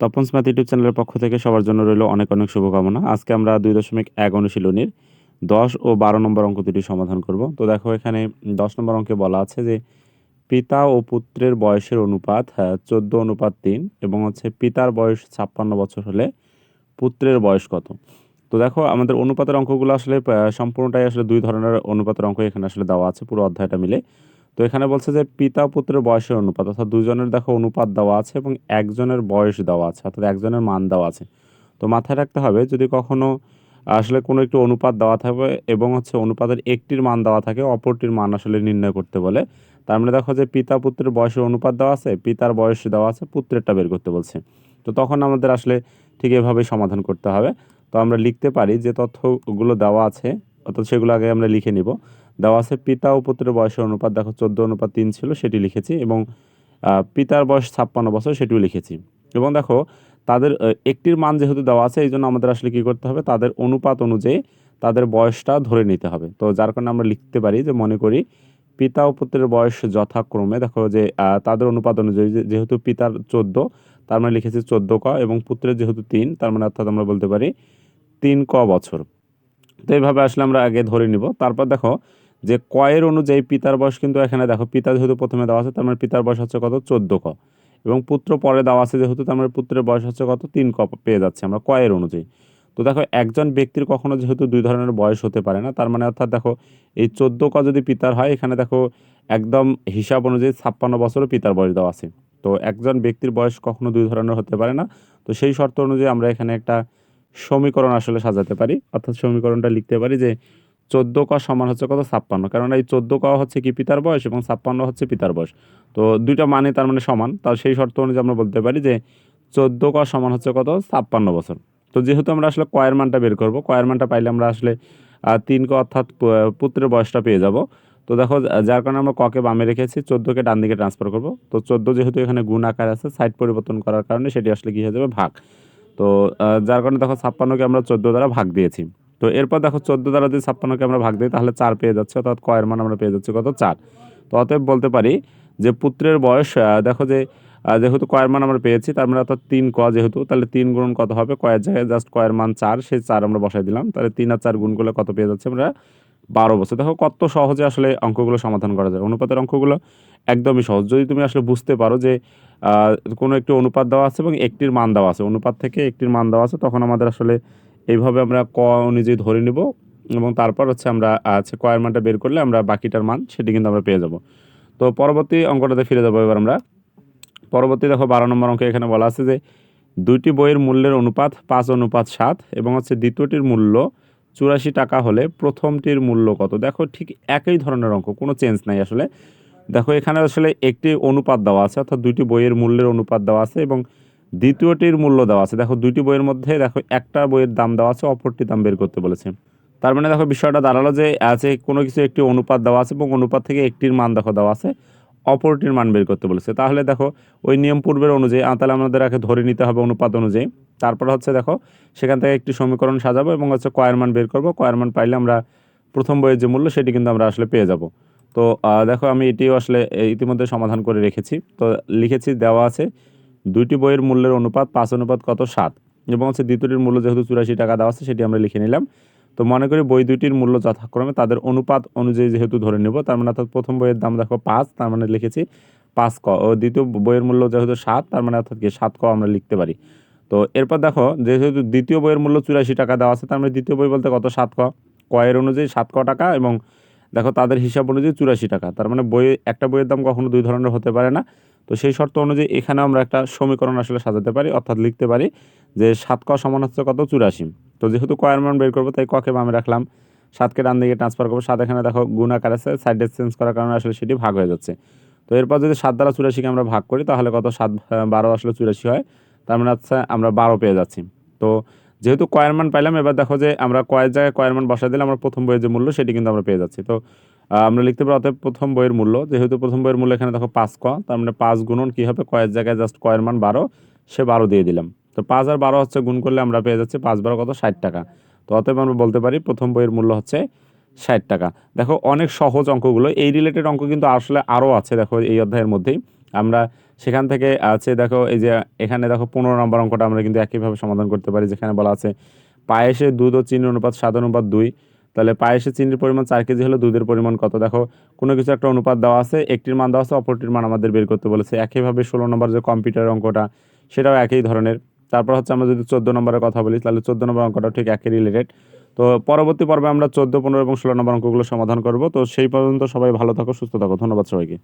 Tapan smart YouTube চ্যানেলের পক্ষ থেকে সবার জন্য রইল অনেক অনেক শুভকামনা। আজকে আমরা দুই দশমিক এক অনুশীলনীর দশ ও বারো নম্বর অঙ্ক দুটি সমাধান করব। তো দেখো এখানে দশ নম্বর অঙ্কে বলা আছে যে পিতা ও পুত্রের বয়সের অনুপাত হ্যাঁ চোদ্দ অনুপাত তিন এবং হচ্ছে পিতার বয়স ছাপ্পান্ন বছর হলে পুত্রের বয়স কত। তো দেখো আমাদের অনুপাতের অঙ্কগুলো আসলে সম্পূর্ণটাই আসলে দুই ধরনের অনুপাতের অঙ্ক এখানে আসলে দেওয়া আছে, পুরো অধ্যায়টা মিলে। তো এখানে বলছে যে পিতা পুত্রের বয়সের অনুপাত, অর্থাৎ দুজনের দেখো অনুপাত দেওয়া আছে এবং একজনের বয়স দেওয়া আছে, অর্থাৎ একজনের মান দেওয়া আছে। তো মাথায় রাখতে হবে, যদি কখনো আসলে কোনো একটি অনুপাত দেওয়া থাকবে এবং হচ্ছে অনুপাতের একটির মান দেওয়া থাকে, অপরটির মান আসলে নির্ণয় করতে বলে, তার মানে দেখো যে পিতা পুত্রের বয়সের অনুপাত দেওয়া আছে, পিতার বয়স দেওয়া আছে, পুত্রেরটা বের করতে বলছে। তো তখন আমাদের আসলে ঠিক এভাবেই সমাধান করতে হবে। তো আমরা লিখতে পারি যে তথ্যগুলো দেওয়া আছে অর্থাৎ সেগুলো আগে আমরা লিখে নিব। দেওয়া আছে, পিতা ও পুত্রের বয়সের অনুপাত, দেখো চোদ্দ অনুপাত তিন ছিল, সেটি লিখেছি এবং পিতার বয়স ছাপ্পান্ন বছর, সেটিও লিখেছি। এবং দেখো, তাদের একটির মান যেহেতু দেওয়া আছে এই জন্য আমাদের আসলে কী করতে হবে? তাদের অনুপাত অনুযায়ী তাদের বয়সটা ধরে নিতে হবে। তো যার কারণে আমরা লিখতে পারি যে, মনে করি পিতা ও পুত্রের বয়স যথাক্রমে, দেখো যে তাদের অনুপাত অনুযায়ী যেহেতু পিতার চোদ্দ, তার মানে লিখেছি চোদ্দ ক এবং পুত্রের যেহেতু তিন, তার মানে অর্থাৎ আমরা বলতে পারি তিন ক বছর। তো এইভাবে আসলে আমরা আগে ধরে নিব। তারপর দেখো যে কয়ের অনুযায়ী পিতার বয়স কিন্তু এখানে দেখো, পিতা যেহেতু প্রথমে দেওয়া আছে, তার মানে পিতার বয়স হচ্ছে কত? চোদ্দ ক। এবং পুত্র পরে দেওয়া আছে যেহেতু, তার মানে পুত্রের বয়স হচ্ছে কত? তিন ক পেয়ে যাচ্ছে আমরা কয়ের অনুযায়ী। তো দেখো একজন ব্যক্তির কখনো যেহেতু দুই ধরনের বয়স হতে পারে না, তার মানে অর্থাৎ দেখো এই চোদ্দ ক যদি পিতার হয়, এখানে দেখো একদম হিসাব অনুযায়ী ছাপ্পান্ন বছরও পিতার বয়স দেওয়া আছে। তো একজন ব্যক্তির বয়স কখনো দুই ধরনের হতে পারে না। তো সেই শর্ত অনুযায়ী আমরা এখানে একটা সমীকরণ আসলে সাজাতে পারি, অর্থাৎ সমীকরণটা লিখতে পারি যে চোদ্দ ক সমান হচ্ছে কত? ছাপ্পান্ন। কারণ এই চোদ্দ ক হচ্ছে কি পিতার বয়স এবং ছাপ্পান্ন হচ্ছে পিতার বয়স। তো দুইটা মানে তার মানে সমান। তার সেই শর্ত অনুযায়ী আমরা বলতে পারি যে চোদ্দ ক সমান হচ্ছে কত? ছাপ্পান্ন বছর। তো যেহেতু আমরা আসলে কয়ের মানটা বের করব কয়ের মানটা পাইলে আমরা আসলে তিন ক অর্থাৎ পুত্রের বয়সটা পেয়ে যাব। তো দেখো, যার কারণে আমরা ককে বামে রেখেছি চোদ্দোকে ডান দিকে ট্রান্সফার করব। তো চোদ্দ যেহেতু এখানে গুণ আকার আছে সাইড পরিবর্তন করার কারণে সেটি আসলে কী হয়ে যাবে? ভাগ। তো যার কারণে দেখো ছাপ্পান্নকে আমরা চোদ্দ দ্বারা ভাগ দিয়েছি। তো এরপর দেখো চোদ্দ দ্বারা যদি ছাপ্পান্নকে আমরা ভাগ দিই, তাহলে চার পেয়ে যাচ্ছে, অর্থাৎ কয়ের মান আমরা পেয়ে যাচ্ছি কত? চার। তো অতএব বলতে পারি যে পুত্রের বয়স দেখো যে যেহেতু কয়ের মান আমরা পেয়েছি, তার মানে অর্থাৎ তিন ক যেহেতু, তাহলে তিন গুণ কত হবে? কয়ের জায়গায় জাস্ট কয়ের মান চার, সেই চার আমরা বসাই দিলাম। তাহলে তিন আর চার গুণ করলে কত পেয়ে যাচ্ছে আমরা? বারো বছর। দেখো কত সহজে আসলে অঙ্কগুলো সমাধান করা যায়। অনুপাতের অঙ্কগুলো একদমই সহজ। যদি তুমি আসলে বুঝতে পারো যে কোনো একটি অনুপাত দেওয়া আছে এবং একটির মান দেওয়া আছে। অনুপাত থেকে একটির মান দেওয়া আছে, তখন আমাদের আসলে এইভাবে আমরা ক অনুযায়ী ধরে নিব এবং তারপর হচ্ছে আমরা আছে কয়ের মানটা বের করলে আমরা বাকিটার মান সেটি কিন্তু আমরা পেয়ে যাব। তো পরবর্তী অঙ্কটাতে ফিরে যাব এবার আমরা। পরবর্তী দেখো বারো নম্বর অঙ্কে এখানে বলা আছে যে, দুইটি বইয়ের মূল্যের অনুপাত পাঁচ অনুপাত সাত এবং হচ্ছে দ্বিতীয়টির মূল্য চুরাশি টাকা হলে প্রথমটির মূল্য কত? দেখো ঠিক একই ধরনের অঙ্ক, কোনো চেঞ্জ নাই আসলে। দেখো, এখানে আসলে একটি অনুপাত দেওয়া আছে, অর্থাৎ দুইটি বইয়ের মূল্যের অনুপাত দেওয়া আছে এবং দ্বিতীয়টির মূল্য দেওয়া আছে। দেখো, দুইটি বইয়ের মধ্যে দেখো, একটা বইয়ের দাম দেওয়া আছে, অপরটি দাম বের করতে বলেছে। তার মানে দেখো, বিষয়টা দাঁড়াল যে আছে কোনো কিছু একটি অনুপাত দেওয়া আছে এবং অনুপাত থেকে একটির মান দেখো দেওয়া আছে, অপরটির মান বের করতে বলেছে। তাহলে দেখো, ওই নিয়ম পূর্বের অনুযায়ী তাহলে আমাদের আগে ধরে নিতে হবে অনুপাত অনুযায়ী। তারপর হচ্ছে দেখো, সেখান থেকে একটি সমীকরণ সাজাবো এবং হচ্ছে কয়ের মান বের করব। কয়ের মান পাইলে আমরা প্রথম বইয়ের যে মূল্য, সেটি কিন্তু আমরা আসলে পেয়ে যাব। তো দেখো আমি এটিও আসলে ইতিমধ্যে সমাধান করে রেখেছি। তো, লিখেছি, দেওয়া আছে, দুইটি বইয়ের মূল্যের অনুপাত, পাঁচ অনুপাত কত? সাত। এবং হচ্ছে দ্বিতীয়টির মূল্য যেহেতু চুরাশি টাকা দেওয়া আছে, সেটি আমরা লিখে নিলাম। তো, মনে করি বই দুইটির মূল্য যথাক্রমে তাদের অনুপাত অনুযায়ী যেহেতু ধরে নেব, তার মানে অর্থাৎ প্রথম বইয়ের দাম দেখো পাঁচ, তার মানে লিখেছি পাঁচ ক। ও, দ্বিতীয় বইয়ের মূল্য যেহেতু সাত, তার মানে অর্থাৎ কি সাত ক আমরা লিখতে পারি। তো, এরপর দেখো, যেহেতু দ্বিতীয় বইয়ের মূল্য চুরাশি টাকা দেওয়া আছে, তার মানে দ্বিতীয় বই বলতে কত? সাত ক। কয়ের অনুযায়ী সাত ক টাকা এবং দেখো তাদের হিসাব অনুযায়ী চুরাশি টাকা। তার মানে বই একটা বইয়ের দাম কখনো দুই ধরনের হতে পারে না। তো সেই শর্ত অনুযায়ী এখানে আমরা একটা সমীকরণ আসলে সাজাতে পারি, অর্থাৎ লিখতে পারি যে সাত ক সমান হচ্ছে কত? চুরাশি। তো যেহেতু কয়ের মান বের করব, তাই ককে বামে রাখলাম। সাতকে ডান দিকে ট্রান্সফার করব। সাত এখানে দেখো গুণ আকার আছে সাইডে চেঞ্জ করার কারণে আসলে সেটি ভাগ হয়ে যাচ্ছে। তো এরপর যদি সাত দ্বারা চুরাশিকে আমরা ভাগ করি, তাহলে কত? সাত, বারো আসলে চুরাশি হয়। তার মানে হচ্ছে আমরা বারো পেয়ে যাচ্ছি। তো যেহেতু কয়ের মান পাইলাম, এবার দেখো যে আমরা কয়ের জায়গায় কয়ের মান বসাই দিলে আমরা প্রথম বইয়ের যে মূল্য সেটি কিন্তু আমরা পেয়ে যাচ্ছি। তো আমরা লিখতে পারি অতএব প্রথম বইয়ের মূল্য। যেহেতু প্রথম বইয়ের মূল্য এখানে দেখো পাঁচ ক, তার মানে পাঁচ গুণন কী হবে? কয়ের জায়গায় জাস্ট কয়ের মান বারো, সে বারো দিয়ে দিলাম। তো পাঁচ আর বারো হচ্ছে গুণ করলে আমরা পেয়ে যাচ্ছি পাঁচ বারো কত? ষাট টাকা। তো অতএব আমরা বলতে পারি প্রথম বইয়ের মূল্য হচ্ছে ষাট টাকা। দেখো অনেক সহজ অঙ্কগুলো। এই রিলেটেড অঙ্ক কিন্তু আসলে আরও আছে, দেখো এই অধ্যায়ের মধ্যেই। আমরা সেখান থেকে আছে, দেখো, এই যে এখানে দেখো পনেরো নম্বর অঙ্কটা আমরা কিন্তু একইভাবে সমাধান করতে পারি, যেখানে বলা আছে পায়েসে দুধ ও চিনি অনুপাত সাত অনুপাত দুই। তাহলে পায়েসে চিনির পরিমাণ চার কেজি হলে দুধের পরিমাণ কত? দেখো, কোনো কিছু একটা অনুপাত দেওয়া আছে, একটির মান দেওয়া আছে, অপরটির মান আমাদের বের করতে বলেছে। একইভাবে ষোলো নম্বর যে কম্পিউটার অঙ্কটা, সেটাও একই ধরনের। তারপর হচ্ছে আমরা যদি চোদ্দ নম্বরের কথা বলি, তাহলে চোদ্দ নম্বর অঙ্কটাও ঠিক একই রিলেটেড তো পরবর্তী পর্বে আমরা চোদ্দ, পনেরো এবং ষোলো নম্বর অঙ্কগুলো সমাধান করব। তো সেই পর্যন্ত সবাই ভালো থাকো, সুস্থ থাকো। ধন্যবাদ সবাইকে।